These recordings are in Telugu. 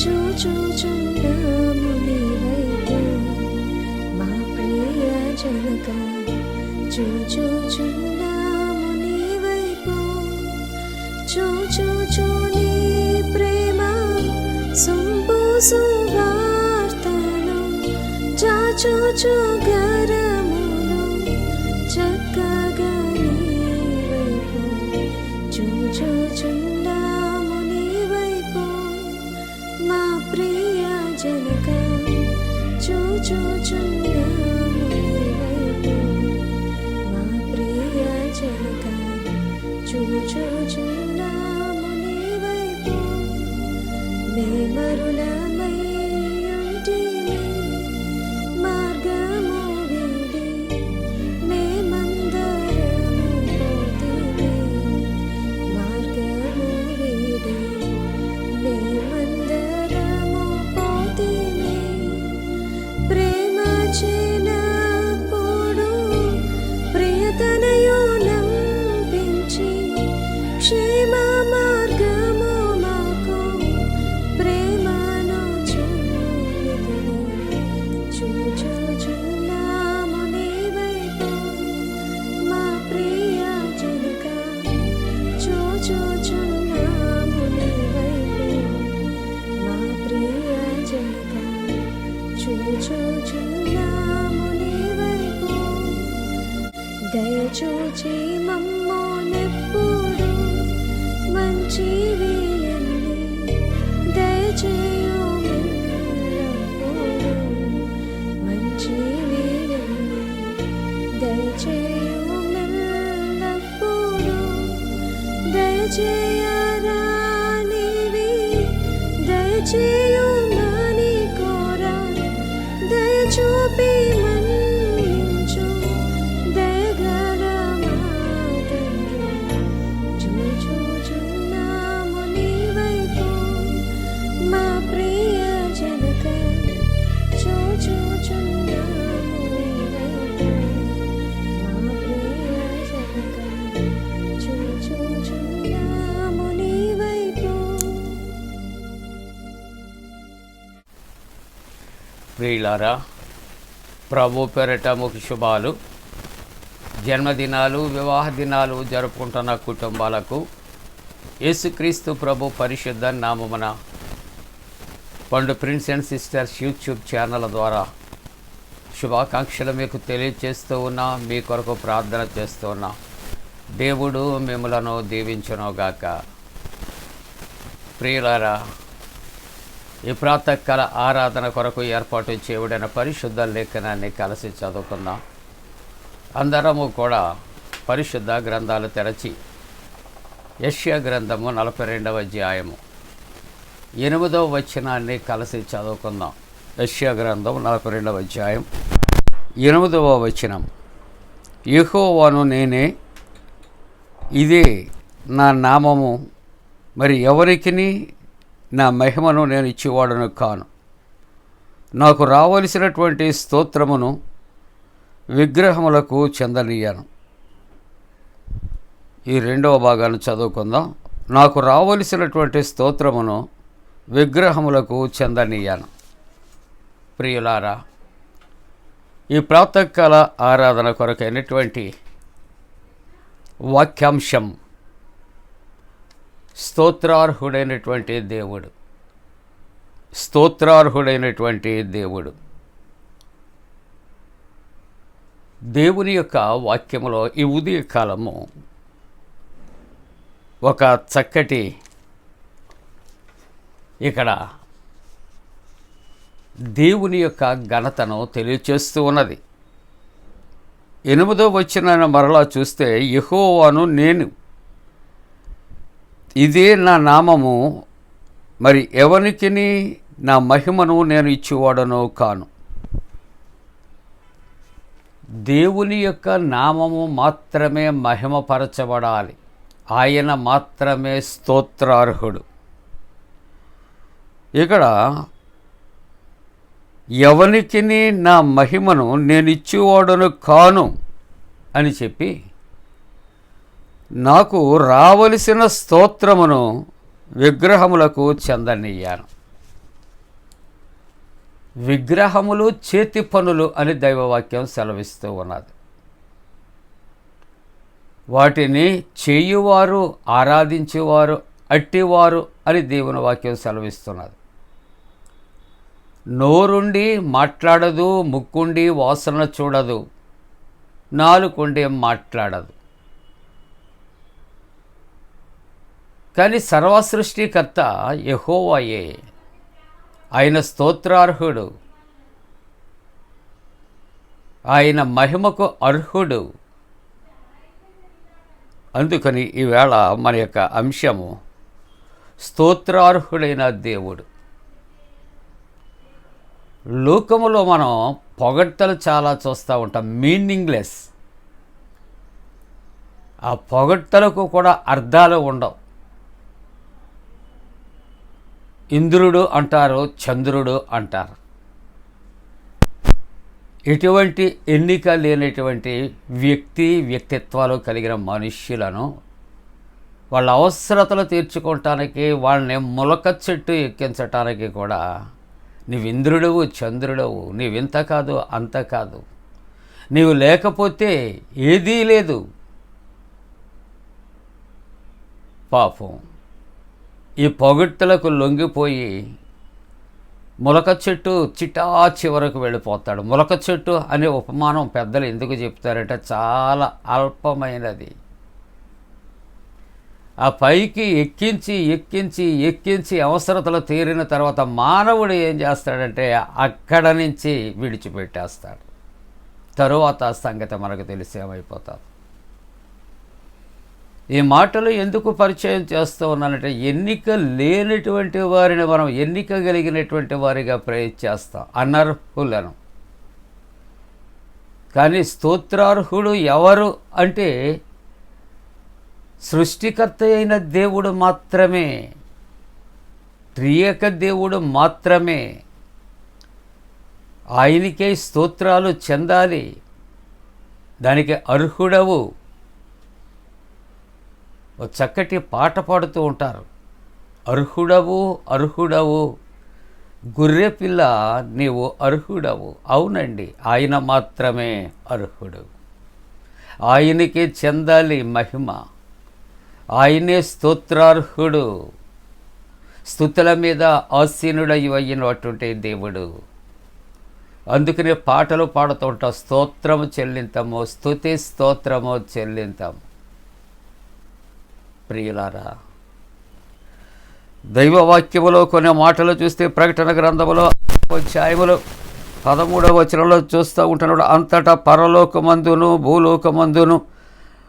చూచుచున్నాము నీ వైపు మా ప్రియ జనక చూచుచున్నాము నీ చూచుచు నీ ప్రేమ సొంపు సువార్తను చాచుచు గరమును జనక చూచుచున్నాము నీ వైపు మా ప్రియ జనక చూచుచున్నాము నీ వైపు. నే ఉంటిమి దయచూచి మమ్మో నెప్పుడు. మంచివి ప్రియులారా ప్రభు పేరట ముఖ్య శుభాలు. జన్మదినాలు వివాహ దినాలు జరుపుకుంటున్న కుటుంబాలకు యేసుక్రీస్తు ప్రభు పరిశుద్ధ నామమున Pandu prince and sisters YouTube channel ద్వారా శుభాకాంక్షలు మీకు తెలియజేస్తూ ఉన్నా మీ కొరకు ప్రార్థన చేస్తూ ఉన్నా. దేవుడు మిమ్మలను దీవించునుగాక. ప్రియులారా ఈ ప్రాతకాల ఆరాధన కొరకు ఏర్పాటు చేయబడిన పరిశుద్ధ లేఖనాన్ని కలిసి చదువుకుందాం. అందరము కూడా పరిశుద్ధ గ్రంథాలు తెరచి యష్యా గ్రంథము నలభై రెండవ అధ్యాయము ఎనిమిదవ వచనాన్ని కలిసి చదువుకుందాం. యష్యా గ్రంథం నలభై రెండవ అధ్యాయం ఎనిమిదవ వచనం. యహోవాను నేనే ఇదే నా నామము. మరి ఎవరికి నా మహిమను నేను ఇచ్చేవాడను కాను. నాకు రావలసినటువంటి స్తోత్రమును విగ్రహములకు చెందనీయాను. ఈ రెండవ భాగాన్ని చదువుకుందాం. నాకు రావలసినటువంటి స్తోత్రమును విగ్రహములకు చెందనీయాను. ప్రియులారా ఈ ప్రాతకాల ఆరాధన కొరకైనటువంటి వాక్యాంశం స్తోత్రార్హుడైనటువంటి దేవుడు. స్తోత్రార్హుడైనటువంటి దేవుడు. దేవుని యొక్క వాక్యములో ఈ ఉదయ కాలము ఒక చక్కటి ఇక్కడ దేవుని యొక్క ఘనతను తెలియచేస్తూ ఉన్నది. ఎనిమిదో వచ్చిన మరలా చూస్తే యహోవాను నేను ఇదే నా నామము మరి ఎవరికి నా మహిమను నేను ఇచ్చేవాడనో కాను. దేవుని యొక్క నామము మాత్రమే మహిమపరచబడాలి. ఆయన మాత్రమే స్తోత్రార్హుడు. ఇక్కడ ఎవనికి నా మహిమను నేను ఇచ్చేవాడను కాను అని చెప్పి నాకు రావలసిన స్తోత్రమును విగ్రహములకు చెందనియ్యాను. విగ్రహములు చేతి పనులు అని దైవవాక్యం సెలవిస్తూ ఉన్నది. వాటిని చేయువారు ఆరాధించేవారు అట్టివారు అని దేవుని వాక్యం సెలవిస్తున్నది. నోరుండి మాట్లాడదు ముక్కుండి వాసన చూడదు నాలుకుండి మాట్లాడదు. కానీ సర్వసృష్టికర్త యహోవాయే. ఆయన స్తోత్రార్హుడు. ఆయన మహిమకు అర్హుడు. అందుకని ఈవేళ మన యొక్క అంశము స్తోత్రార్హుడైన దేవుడు. లోకములో మనం పొగడ్తలు చాలా చూస్తూ ఉంటాం మీనింగ్లెస్. ఆ పొగడ్తలకు కూడా అర్థాలు ఉండవు. ఇంద్రుడు అంటారు చంద్రుడు అంటారు. ఎటువంటి ఎన్నిక లేనటువంటి వ్యక్తి వ్యక్తిత్వాలు కలిగిన మనుష్యులను వాళ్ళ అవసరతలు తీర్చుకోవటానికి వాళ్ళని ములక చెట్టు ఎక్కించటానికి కూడా నీవు ఇంద్రుడవు చంద్రుడవు నీవింత కాదు అంత కాదు. నీవు లేకపోతే ఏదీ లేదు. పాపం. ఈ పొగట్టులకు లొంగిపోయి ములక చెట్టు చిటా చివరకు వెళ్ళిపోతాడు. ములక చెట్టు అనే ఉపమానం పెద్దలు ఎందుకు చెప్తారంటే చాలా అల్పమైనది. ఆ పైకి ఎక్కించి ఎక్కించి ఎక్కించి అవసరతలు తీరిన తర్వాత మానవుడు ఏం చేస్తాడంటే అక్కడ నుంచి విడిచిపెట్టేస్తాడు. తరువాత సంగతి మనకు తెలిసి ఏమైపోతుంది? ఈ మాటలు ఎందుకు పరిచయం చేస్తూ ఉన్నానంటే ఎన్నిక లేనటువంటి వారిని మనం ఎన్నిక కలిగినటువంటి వారిగా ప్రయత్నిస్తాం అనర్హులను. కానీ స్తోత్రార్హుడు ఎవరు అంటే సృష్టికర్త అయిన దేవుడు మాత్రమే త్రియక దేవుడు మాత్రమే. ఆయనకే స్తోత్రాలు చెందాలి దానికి అర్హుడవు. ఓ చక్కటి పాట పాడుతూ ఉంటారు. అర్హుడవు అర్హుడవు గుర్రె పిల్ల నీవు అర్హుడవు. అవునండి ఆయన మాత్రమే అర్హుడు. ఆయనకే చెందాలి మహిమ. ఆయనే స్తోత్రార్హుడు. స్థుతుల మీద ఆసీనుడై అయినటువంటి దేవుడు. అందుకనే పాటలు పాడుతూ ఉంటాం. స్తోత్రము చెల్లింతము స్థుతి స్తోత్రము చెల్లింతము. ప్రియులారా దైవవాక్యములో కొన్ని మాటలు చూస్తే ప్రకటన గ్రంథములో అధ్యాయములు పదమూడవ వచనంలో చూస్తూ ఉంటున్నాడు. అంతటా పరలోకమందును భూలోకమందును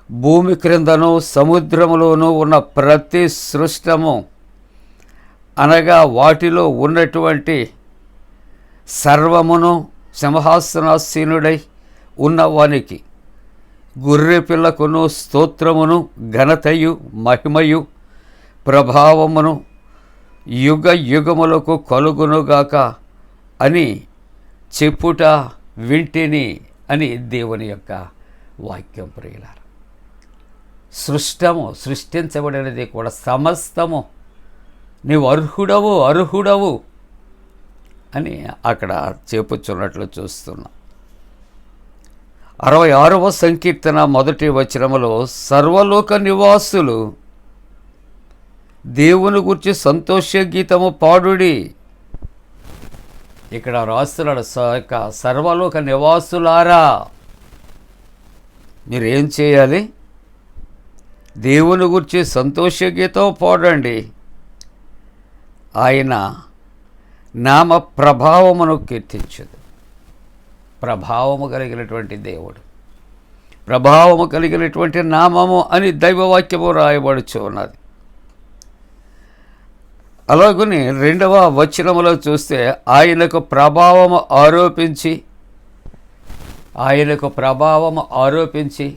భూమి క్రిందను సముద్రములోనూ ఉన్న ప్రతి సృష్టము అనగా వాటిలో ఉన్నటువంటి సర్వమును సింహాసనాసీనుడై ఉన్నవానికి గొర్రె పిల్లకును స్తోత్రమును ఘనతయు మహిమయు ప్రభావమును యుగ యుగములకు కలుగునుగాక అని చెప్పుట వింటిని అని దేవుని యొక్క వాక్యం ప్రియులారు. సృష్టము సృష్టించబడినది కూడా సమస్తము. నీవు అర్హుడవు అర్హుడవు అని అక్కడ చెప్పుచున్నట్లు చూస్తున్నాం. అరవై ఆరవ సంకీర్తన మొదటి వచనములో సర్వలోక నివాసులు దేవుని గురించి సంతోష గీతము పాడుడి. ఇక్కడ రాస్తున్నాడు సర్వలోక నివాసులారా మీరేం చేయాలి? దేవుని గురించి సంతోష గీతం పాడండి. ఆయన నామ ప్రభావమును కీర్తించదు. ప్రభావము కలిగినటువంటి దేవుడు. ప్రభావము కలిగినటువంటి నామము అని దైవవాక్యము రాయబడుచు ఉన్నది. అలాగని రెండవ వచనములో చూస్తే ఆయనకు ప్రభావము ఆరోపించి ఆయనకు ప్రభావము ఆరోపించి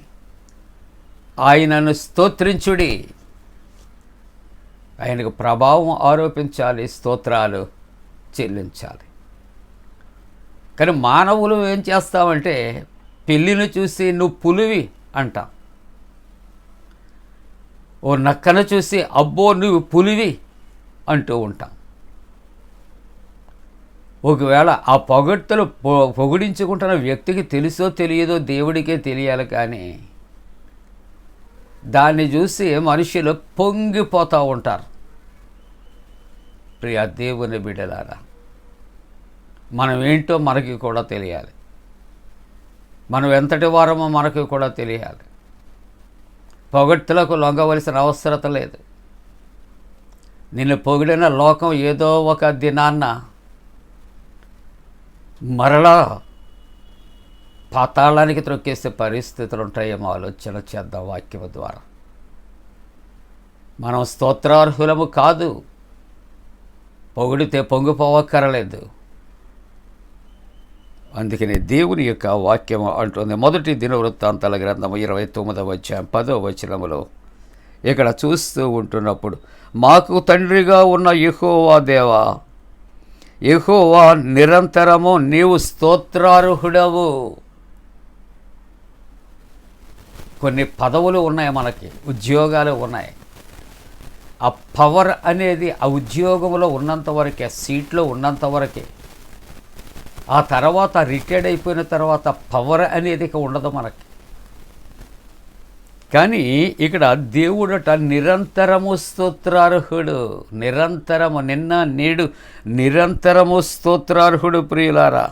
ఆయనను స్తోత్రించుడి. ఆయనకు ప్రభావం ఆరోపించాలి స్తోత్రాలు చెల్లించాలి. కానీ మానవులు ఏం చేస్తామంటే పిల్లిని చూసి నువ్వు పులివి అంటాం. ఓ నక్కను చూసి అబ్బో నువ్వు పులివి అంటూ ఉంటాం. ఒకవేళ ఆ పొగడ్తలు పొ పొగిడించుకుంటున్న వ్యక్తికి తెలుసో తెలియదో దేవుడికే తెలియాలి కానీ దాన్ని చూసి మనుషులు పొంగిపోతూ ఉంటారు. ప్రియా దేవుని బిడ్డలారా మనం ఏంటో మనకి కూడా తెలియాలి. మనం ఎంతటి వారమో మనకి కూడా తెలియాలి. పొగడ్తలకు లొంగవలసిన అవసరత లేదు. నిన్ను పొగిడిన లోకం ఏదో ఒక దినాన్న మరలా పాతాళానికి త్రొక్కేసే పరిస్థితులు ఉంటాయేమో ఆలోచన చేద్దాం వాక్యం ద్వారా. మనం స్తోత్రార్హులము కాదు. పొగిడితే పొంగిపోవక్కరలేదు. అందుకనే దేవుని యొక్క వాక్యం అంటుంది. మొదటి దినవృత్తాంతాల గ్రంథము ఇరవై తొమ్మిదవ అధ్యాయం పదవ వచనములో ఇక్కడ చూస్తూ ఉంటున్నప్పుడు మాకు తండ్రిగా ఉన్న యహోవా దేవా యహోవా నిరంతరము నీవు స్తోత్రార్హుడవు. కొన్ని పదవులు ఉన్నాయి మనకి ఉద్యోగాలు ఉన్నాయి. ఆ పవర్ అనేది ఆ ఉద్యోగంలో ఉన్నంత వరకే సీట్లో ఉన్నంత వరకే. ఆ తర్వాత రిటైర్డ్ అయిపోయిన తర్వాత పవర్ అనేది ఇక ఉండదు మనకి. కానీ ఇక్కడ దేవుడట నిరంతరము స్తోత్రార్హుడు నిరంతరము నిన్న నేడు నిరంతరము స్తోత్రార్హుడు ప్రియులారా.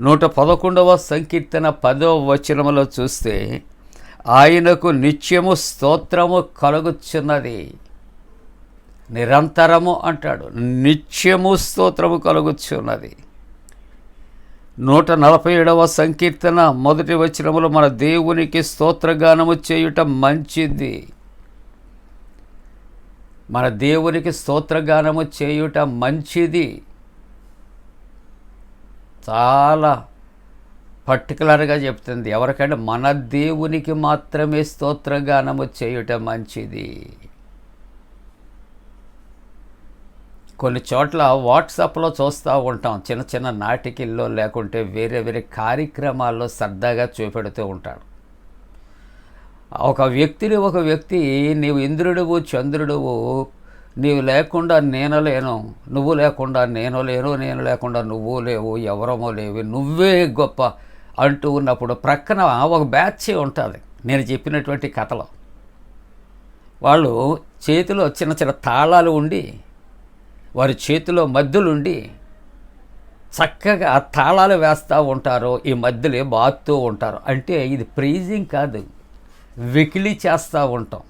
నూట పదకొండవ సంకీర్తన పదవ వచనములో చూస్తే ఆయనకు నిత్యము స్తోత్రము కలుగుచున్నది. నిరంతరము అంటాడు. నిత్యము స్తోత్రము కలుగుచున్నది. నూట నలభై ఏడవ సంకీర్తన మొదటి వచనములో మన దేవునికి స్తోత్రగానము చేయుట మంచిది. మన దేవునికి స్తోత్రగానము చేయుట మంచిది. చాలా పర్టికులర్గా చెప్తుంది. ఎవరికంటే మన దేవునికి మాత్రమే స్తోత్రగానము చేయుట మంచిది. కొన్ని చోట్ల వాట్సాప్లో చూస్తూ ఉంటాం. చిన్న చిన్న నాటికల్లో లేకుంటే వేరే వేరే కార్యక్రమాల్లో సరదాగా చూపెడుతూ ఉంటాడు ఒక వ్యక్తిని ఒక వ్యక్తి నీవు ఇంద్రుడువు చంద్రుడువు నీవు లేకుండా నేను లేను నువ్వు లేకుండా నేను లేను నేను లేకుండా నువ్వు లేవు ఎవరమో లేవు నువ్వే గొప్ప అంటూ ఉన్నప్పుడు ప్రక్కన ఒక బ్యాచ్ ఉంటుంది. నేను చెప్పినటువంటి కథలో. వాళ్ళు చేతిలో చిన్న చిన్న తాళాలు ఉండి వారి చేతిలో మద్దులుండి చక్కగా తాళాలు వేస్తూ ఉంటారు ఈ మధ్యలో బాగుతూ ఉంటారు అంటే ఇది ప్రైజింగ్ కాదు. వెకిలి చేస్తూ ఉంటాం.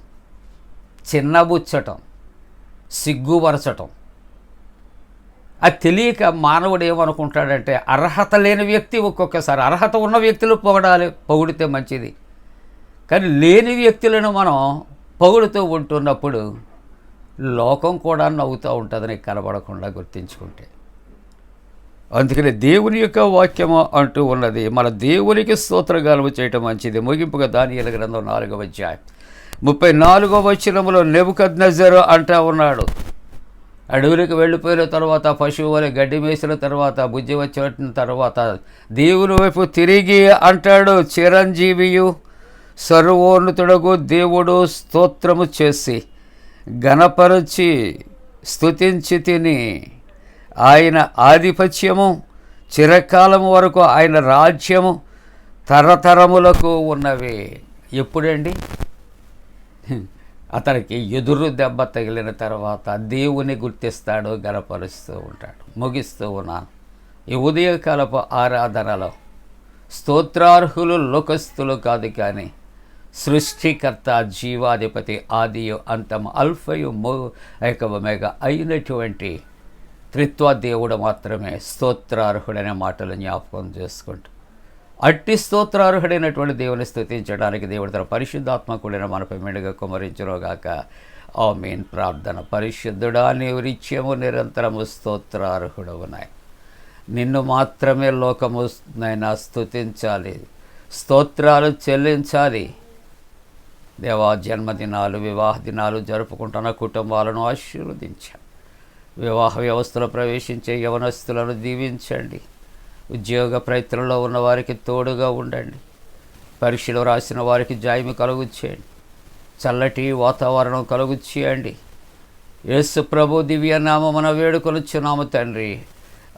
చిన్నబుచ్చటం సిగ్గుపరచటం అది తెలియక మానవుడు ఏమనుకుంటాడంటే అర్హత లేని వ్యక్తి ఒక్కొక్కసారి అర్హత ఉన్న వ్యక్తులు పొగడాలి పొగిడితే మంచిది. కానీ లేని వ్యక్తులను మనం పొగుడుతూ ఉంటున్నప్పుడు లోకం కూడా నవ్వుతూ ఉంటుందని కనబడకుండా గుర్తించుకుంటే. అందుకని దేవుని యొక్క వాక్యము అంటూ ఉన్నది మన దేవునికి స్తోత్రగానము చేయటం మంచిది. ముగింపుగా దాని గ్రంథం నాలుగవ అధ్యాయం. ముప్పై నాలుగవ వచ్చినములో నెబుకద్ నజరు అంటా ఉన్నాడు. అడవులకు వెళ్ళిపోయిన తర్వాత పశువుల గడ్డి వేసిన తర్వాత బుద్ధి వచ్చిన తర్వాత దేవుని వైపు తిరిగి అంటాడు చిరంజీవియు సర్వోన్నతుడకు దేవుడు స్తోత్రము చేసి గణపరచి స్థుతించి తిని ఆయన ఆధిపత్యము చిరకాలము వరకు ఆయన రాజ్యము తరతరములకు ఉన్నవి. ఎప్పుడండి? అతనికి ఎదురు దెబ్బ తగిలిన తర్వాత దేవుని గుర్తిస్తాడు గనపరుస్తూ ఉంటాడు ముగిస్తూ ఉన్నాను. ఈ ఉదయకాలపు ఆరాధనలో స్తోత్రార్హులు లోకస్తులు కాదు కానీ సృష్టికర్త జీవాధిపతి ఆదియు అంతము అల్ఫయు మో ఏకమేగ అయినటువంటి త్రిత్వ దేవుడు మాత్రమే స్తోత్రార్హుడనే మాటలు జ్ఞాపకం చేసుకుంటూ. అట్టి స్తోత్రార్హుడైనటువంటి దేవుని స్థుతించడానికి దేవుడి తన పరిశుద్ధాత్మ కూడిన మనపై కుమరించరోగాక ఆ మీన్ ప్రార్థన పరిశుద్ధుడా నీవు నిత్యము నిరంతరము స్తోత్రార్హుడవునాయి నిన్ను మాత్రమే లోకము నైనా స్తుతించాలి స్తోత్రాలు చెల్లించాలి. దేవా జన్మదినాలు వివాహ దినాలు జరుపుకుంటున్న కుటుంబాలను ఆశీర్వదించండి. వివాహ వ్యవస్థలో ప్రవేశించే యవనస్తులను దీవించండి. ఉద్యోగ ప్రయత్నంలో ఉన్న వారికి తోడుగా ఉండండి. పరీక్షలు రాసిన వారికి జాయిమి కలుగు చేయండి. చల్లటి వాతావరణం కలుగు చేయండి. యేసు ప్రభు దివ్య నామమున వేడుకొనుచున్నాము తండ్రి.